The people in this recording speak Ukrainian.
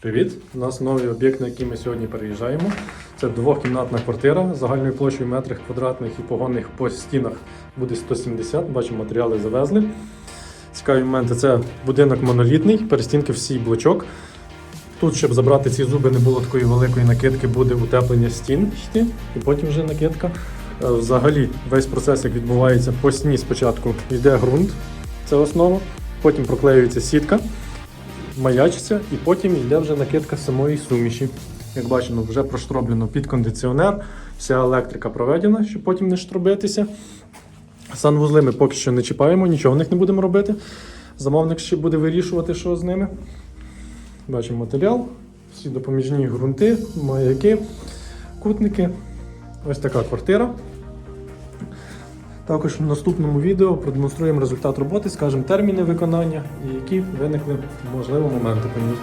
Привіт! У нас новий об'єкт, на який ми сьогодні переїжджаємо. Це двохкімнатна квартира загальною площею метрів квадратних і погонних по стінах буде 170. Бачимо, матеріали завезли. Цікаві моменти це будинок монолітний, перестінки всі блочок. Тут, щоб забрати ці зуби, не було такої великої накидки, буде утеплення стін йти, і потім вже накидка. Е, Взагалі, весь процес, як відбувається по стіні, спочатку йде ґрунт, це основа, потім проклеюється сітка маячиться, і потім йде вже накидка самої суміші. Як бачимо, вже проштроблено під кондиціонер, вся електрика проведена, щоб потім не штробитися. Санвузли ми поки що не чіпаємо, нічого в них не будемо робити. Замовник ще буде вирішувати, що з ними. Бачимо матеріал, всі допоміжні ґрунти, маяки, кутники. Ось така квартира. Також в наступному відео продемонструємо результат роботи, скажемо терміни виконання і які виникли можливо моменти по ній.